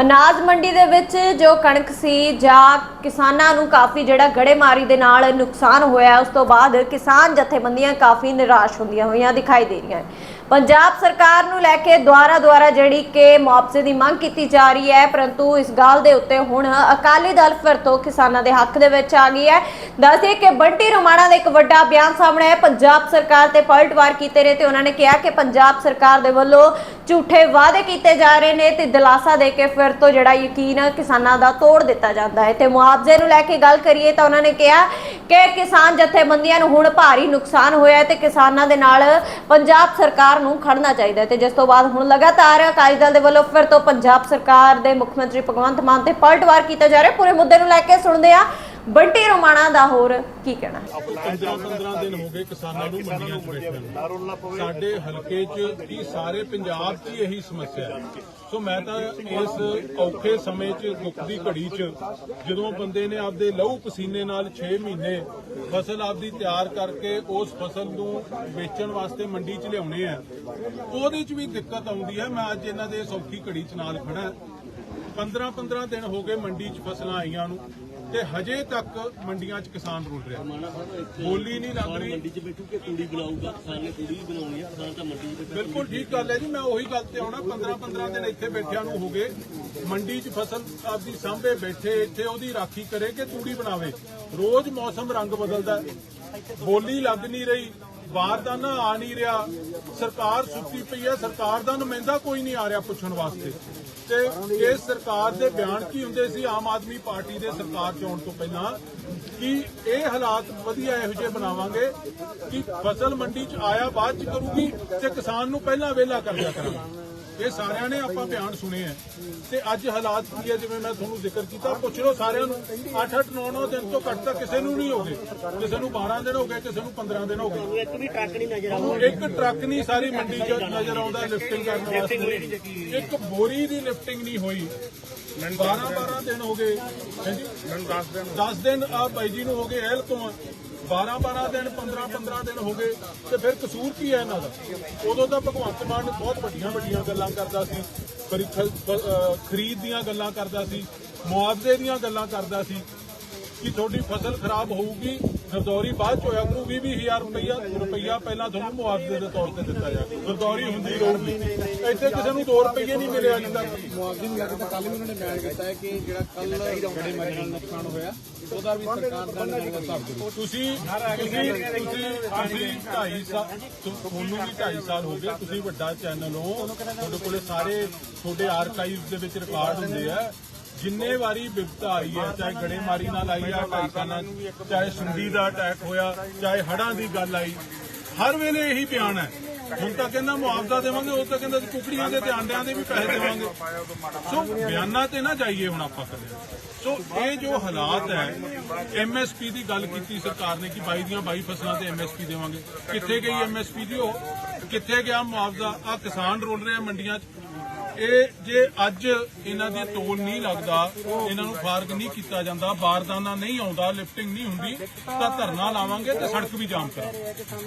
ਅਨਾਜ ਮੰਡੀ ਦੇ ਵਿੱਚ ਜੋ ਕਣਕ ਸੀ ਜਾਂ ਕਿਸਾਨਾਂ ਨੂੰ ਕਾਫੀ ਜਿਹੜਾ ਗੜੇਮਾਰੀ ਦੇ ਨਾਲ ਨੁਕਸਾਨ ਹੋਇਆ, ਉਸ ਤੋਂ ਬਾਅਦ ਕਿਸਾਨ ਜਥੇਬੰਦੀਆਂ ਕਾਫੀ ਨਿਰਾਸ਼ ਹੁੰਦੀਆਂ ਹੋਈਆਂ ਦਿਖਾਈ ਦੇ ਰਹੀਆਂ ਪੰਜਾਬ ਸਰਕਾਰ ਨੂੰ ਲੈ ਕੇ ਦੁਆਰਾ ਦੁਆਰਾ ਜਿਹੜੀ ਕਿ ਮੁਆਵਜ਼ੇ ਦੀ ਮੰਗ ਕੀਤੀ ਜਾ ਰਹੀ ਹੈ, ਪਰੰਤੂ ਇਸ ਗੱਲ ਦੇ ਉੱਤੇ ਹੁਣ ਅਕਾਲੀ ਦਲ ਫਿਰ ਤੋਂ ਕਿਸਾਨਾਂ ਦੇ ਹੱਕ ਦੇ ਵਿੱਚ ਆ ਗਈ ਹੈ। ਦੱਸਦੇ ਕਿ ਬੰਟੀ ਰੋਮਾਣਾ ਦਾ ਇੱਕ ਵੱਡਾ ਬਿਆਨ ਸਾਹਮਣੇ ਹੈ ਪੰਜਾਬ ਸਰਕਾਰ ਤੇ ਪਲਟਵਾਰ ਕੀਤੇ ਨੇ ਤੇ ਉਹਨਾਂ ਨੇ ਕਿਹਾ ਕਿ ਪੰਜਾਬ ਸਰਕਾਰ ਦੇ ਵੱਲੋਂ ਝੂਠੇ ਵਾਅਦੇ ਕੀਤੇ ਜਾ ਰਹੇ ਨੇ ਤੇ ਦਿਲਾਸਾ ਦੇ ਕੇ ਫਿਰ ਤੋਂ ਜਿਹੜਾ ਯਕੀਨ ਕਿਸਾਨਾਂ ਦਾ ਤੋੜ ਦਿੱਤਾ ਜਾਂਦਾ ਹੈ। ਤੇ ਮੁਆਵਜ਼ੇ ਨੂੰ ਲੈ ਕੇ ਗੱਲ ਕਰੀਏ ਤਾਂ ਉਹਨਾਂ ਨੇ ਕਿਹਾ ਕਿ ਕਿਸਾਨ ਜਥੇਬੰਦੀਆਂ ਨੂੰ ਹੁਣ ਭਾਰੀ ਨੁਕਸਾਨ ਹੋਇਆ ਹੈ ਤੇ ਕਿਸਾਨਾਂ ਦੇ ਨਾਲ ਪੰਜਾਬ ਸਰਕਾਰ ਨੂੰ ਖੜਨਾ ਚਾਹੀਦਾ ਹੈ। ਤੇ ਜਿਸ ਤੋਂ ਬਾਅਦ ਹੁਣ ਲਗਾਤਾਰ ਅਕਾਲੀ ਦਲ ਦੇ ਵੱਲੋਂ ਫਿਰ ਤੋਂ ਪੰਜਾਬ ਸਰਕਾਰ ਦੇ ਮੁੱਖ ਮੰਤਰੀ ਭਗਵੰਤ ਮਾਨ ਤੇ ਪਲਟਵਾਰ ਕੀਤਾ ਜਾ ਰਿਹਾ ਪੂਰੇ ਮੁੱਦੇ ਨੂੰ ਲੈ ਕੇ ਸੁਣਦੇ ਆ ਬੰਟੀ ਰੋਮਾਣਾ ਦਾ ਹੋਰ ਕੀ ਕਹਿਣਾ? ਹੈ 15 ਦਿਨ ਹੋ ਗਏ ਕਿਸਾਨਾਂ ਨੂੰ ਮੰਡੀਆਂ 'ਚ ਬੈਠੇ ਸਾਡੇ ਹਲਕੇ 'ਚ ਕੀ ਸਾਰੇ ਪੰਜਾਬ 'ਚ ਹੀ ਇਹੀ ਸਮੱਸਿਆ ਹੈ। ਸੋ ਮੈਂ ਤਾਂ ਇਸ ਔਖੇ ਸਮੇਂ 'ਚ, ਦੁੱਖ ਦੀ ਘੜੀ 'ਚ, ਜਦੋਂ ਬੰਦੇ ਨੇ ਆਪਦੇ ਲਹੂ ਪਸੀਨੇ ਨਾਲ 6 ਮਹੀਨੇ ਫਸਲ ਆਪਦੀ ਤਿਆਰ ਕਰਕੇ ਉਸ ਫਸਲ ਨੂੰ ਵੇਚਣ ਵਾਸਤੇ ਮੰਡੀ 'ਚ ਲਿਆਉਣੇ ਆ, ਉਹਦੇ 'ਚ ਵੀ ਦਿੱਕਤ ਆਉਂਦੀ ਹੈ। ਮੈਂ ਅੱਜ ਇਹਨਾਂ ਦੇ ਸੌਖੀ ਘੜੀ 'ਚ ਨਾਲ ਖੜਾ 15 15 ਦਿਨ ਹੋ ਗਏ ਮੰਡੀ 'ਚ ਫਸਲਾਂ ਆਈਆਂ ਨੂੰ। ਤੇ ਹਜੇ ਤੱਕ ਮੰਡੀਆਂ 'ਚ ਕਿਸਾਨ ਰੁਲ ਰਿਹਾ। ਬੋਲੀ ਨਹੀਂ ਲੱਗ ਰਹੀ। ਮੰਡੀ 'ਚ ਬੈਠੂ ਕਿ ਤੂੜੀ ਬਣਾਊਗਾ? ਕਿਸਾਨ ਨੇ ਤੂੜੀ ਬਣਾਉਣੀ ਹੈ ਕਿਸਾਨ ਤਾਂ ਮੰਡੀ 'ਚ ਬਿਲਕੁਲ ਠੀਕ ਗੱਲ ਹੈ ਜੀ ਮੈਂ ਉਹੀ ਗੱਲ ਤੇ ਆਉਣਾ। 15 15 ਦਿਨ ਇੱਥੇ ਬੈਠਿਆਂ ਨੂੰ ਹੋ ਗਏ। ਮੰਡੀ 'ਚ ਫਸਲ ਆਪਦੀ ਸਾਂਭੇ ਬੈਠੇ ਇੱਥੇ ਉਹਦੀ ਰਾਖੀ ਕਰੇ ਕਿ ਤੂੜੀ ਬਣਾਵੇ। ਰੋਜ਼ ਮੌਸਮ ਰੰਗ ਬਦਲਦਾ। ਬੋਲੀ ਲੱਗ ਨਹੀਂ ਰਹੀ। ਬਾਹਰ ਦਾ ਨਾ ਆ ਨਹੀਂ ਰਿਹਾ। ਸਰਕਾਰ ਸੁੱਤੀ ਪਈ ਹੈ, ਸਰਕਾਰ ਦਾ ਨੁਮਾਇੰਦਾ ਕੋਈ ਨਹੀਂ ਆ ਰਿਹਾ ਪੁੱਛਣ ਵਾਸਤੇ। ਤੇ ਇਸ ਸਰਕਾਰ ਦੇ ਬਿਆਨ ਕੀ ਹੁੰਦੇ ਸੀ, ਆਮ ਆਦਮੀ ਪਾਰਟੀ ਦੇ ਸਰਕਾਰ ਚ ਆਉਣ ਤੋਂ ਪਹਿਲਾਂ, ਕਿ ਇਹ ਹਾਲਾਤ ਵਧੀਆ ਇਹੋ ਜਿਹੇ ਬਣਾਵਾਂਗੇ ਕਿ ਫਸਲ ਮੰਡੀ ਚ ਆਇਆ ਬਾਅਦ ਚ ਕਰੂਗੀ ਤੇ ਕਿਸਾਨ ਨੂੰ ਪਹਿਲਾਂ ਵੇਲਾ ਕਰ ਦਿਆ ਕਰਾਂਗੇ। ਇਹ ਸਾਰਿਆਂ ਨੇ ਆਪਾਂ ਬਿਆਨ ਸੁਣੇ ਆ ਤੇ ਅੱਜ ਹਾਲਾਤ ਕੀ ਹੈ ਜਿਵੇਂ ਮੈਂ ਤੁਹਾਨੂੰ ਜ਼ਿਕਰ ਕੀਤਾ ਪੁੱਛ ਲਓ ਸਾਰਿਆਂ ਨੂੰ 8 8 9 9 ਦਿਨ ਤੋਂ ਘੱਟ ਤਾਂ ਕਿਸੇ ਨੂੰ ਨਹੀਂ ਹੋ ਗਏ। ਕਿਸੇ ਨੂੰ 12 ਦਿਨ ਹੋ ਗਏ ਕਿਸੇ ਨੂੰ 15 ਦਿਨ ਹੋ ਗਏ। ਇੱਕ ਵੀ ਟਰੱਕ ਨਹੀਂ ਨਜ਼ਰ ਆਉਂਦਾ। ਇੱਕ ਟਰੱਕ ਨਹੀਂ ਸਾਰੀ ਮੰਡੀ 'ਚ ਨਜ਼ਰ ਆਉਂਦਾ ਲਿਫਟਿੰਗ ਕਰਨ ਵਾਸਤੇ। ਇੱਕ ਬੋਰੀ ਦੀ ਲਿਫਟਿੰਗ ਨਹੀਂ ਹੋਈ। 12 12 ਦਿਨ ਹੋ ਗਏ। ਹਾਂਜੀ? 10 ਦਿਨ 10 ਦਿਨ ਆ ਬਾਈ ਜੀ ਨੂੰ ਹੋ ਗਏ ਐਲ ਤੋਂ 12 12 ਦਿਨ 15 15 ਦਿਨ ਹੋ ਗਏ ਤੇ ਫਿਰ ਕਸੂਰ ਕੀ ਹੈ ਇਹਨਾਂ ਦਾ? ਉਦੋਂ ਤਾਂ ਭਗਵੰਤ ਮਾਨ ਬਹੁਤ ਵੱਡੀਆਂ ਵੱਡੀਆਂ ਗੱਲਾਂ ਕਰਦਾ ਸੀ, ਖਰੀ- ਖਰੀਦ ਦੀਆਂ ਗੱਲਾਂ ਕਰਦਾ ਸੀ, ਮੁਆਵਜ਼ੇ ਦੀਆਂ ਗੱਲਾਂ ਕਰਦਾ ਸੀ ਕਿ ਤੁਹਾਡੀ ਫਸਲ ਖਰਾਬ ਹੋਊਗੀ ਗਰਦੌਰੀ ਬਾਅਦ ਚ ਹੋਇਆ ਕਰੂ 20 20000 ਰੁਪਈਆ ਰੁਪਈਆ ਪਹਿਲਾਂ ਤੁਹਾਨੂੰ ਮੁਆਵਜ਼ੇ ਦੇ ਤੌਰ ਤੇ ਦਿੱਤਾ ਜਾਵੇ ਗਰਦੌਰੀ ਹੁੰਦੀ ਰਹੂਗੀ ਇੱਥੇ ਕਿਸੇ ਨੂੰ 2 ਰੁਪਈਏ ਨਹੀਂ ਮਿਲੇ ਅਜੇ ਤੱਕ। ਮੁਆਵਜ਼ੇ ਨੂੰ ਲੈ ਕੇ ਕੱਲ ਵੀ ਉਹਨਾਂ ਨੇ ਬਿਆਨ ਕੀਤਾ ਹੈ ਕਿ ਜਿਹੜਾ ਕੱਲ ਗੜੇ ਮਾਰੀ ਨਾਲ ਨੁਕਸਾਨ ਹੋਇਆ ਉਹਦਾ ਵੀ ਸਰਕਾਰ ਦਾ ਦੇ ਤੁਸੀਂ ਤੁਸੀਂ ਤੁਸੀਂ ਤੁਸੀਂ ਢਾਈ ਸਾਲ ਤੁਹਾਨੂੰ ਵੀ 2.5 ਸਾਲ ਹੋ ਗਏ ਤੁਸੀਂ ਵੱਡਾ ਚੈਨਲ ਹੋ। ਤੁਹਾਡੇ ਕੋਲੇ ਸਾਰੇ ਤੁਹਾਡੇ ਆਰਕਾਈਵ ਦੇ ਵਿੱਚ ਰਿਕਾਰਡ ਹੁੰਦੇ ਆ। ਜਿੰਨੇ ਵਾਰੀ ਵਿਪਤਾ ਆਈ ਹੈ ਚਾਹੇ ਗੜੇਮਾਰੀ ਨਾਲ ਆਈ ਆ ਢਾਈ ਸਾਲਾਂ 'ਚ, ਚਾਹੇ ਸੁੰਡੀ ਦਾ ਅਟੈਕ ਹੋਇਆ ਚਾਹੇ ਹੜ੍ਹਾਂ ਦੀ ਗੱਲ ਆਈ ਹਰ ਵੇਲੇ ਇਹੀ ਬਿਆਨ ਹੈ। ਹੁਣ ਤਾਂ ਕਹਿੰਦਾ ਮੁਆਵਜ਼ਾ ਦੇਵਾਂਗੇ ਉਹ ਤਾਂ ਕਹਿੰਦਾ ਕੁਕੜੀਆਂ ਦੇ ਤੇ ਆਂਡਿਆਂ ਦੇ ਵੀ ਪੈਸੇ ਦੇਵਾਂਗੇ। ਸੋ ਬਿਆਨਾਂ ਤੇ ਨਾ ਜਾਈਏ ਹੁਣ ਆਪਾਂ ਕਦੇ। ਸੋ ਇਹ ਜੋ ਹਾਲਾਤ ਹੈ ਐਮਐਸਪੀ ਦੀ ਗੱਲ ਕੀਤੀ ਸਰਕਾਰ ਨੇ ਕਿ 22 ਦੀਆਂ 22 ਫਸਲਾਂ ਤੇ ਐਮਐਸਪੀ ਦੇਵਾਂਗੇ। ਕਿੱਥੇ ਗਈ ਐਮਐਸਪੀ ਦੀ ਉਹ? ਕਿੱਥੇ ਗਿਆ ਮੁਆਵਜ਼ਾ? ਆ ਕਿਸਾਨ ਰੋਲ ਰਹੇ ਆ ਮੰਡੀਆਂ 'ਚ। ਇਹ ਜੇ ਅੱਜ ਇਹਨਾਂ ਦੀ ਤੋਲ ਨਹੀਂ ਲੱਗਦਾ, ਇਹਨਾਂ ਨੂੰ ਫਾਰਗ ਨਹੀਂ ਕੀਤਾ ਜਾਂਦਾ, ਬਾਰਦਾਨਾ ਨਹੀਂ ਆਉਂਦਾ ਲਿਫਟਿੰਗ ਨਹੀਂ ਹੁੰਦੀ, ਤਾਂ ਧਰਨਾ ਲਾਵਾਂਗੇ ਤੇ ਸੜਕ ਵੀ ਜਾਮ ਕਰਾਂਗੇ।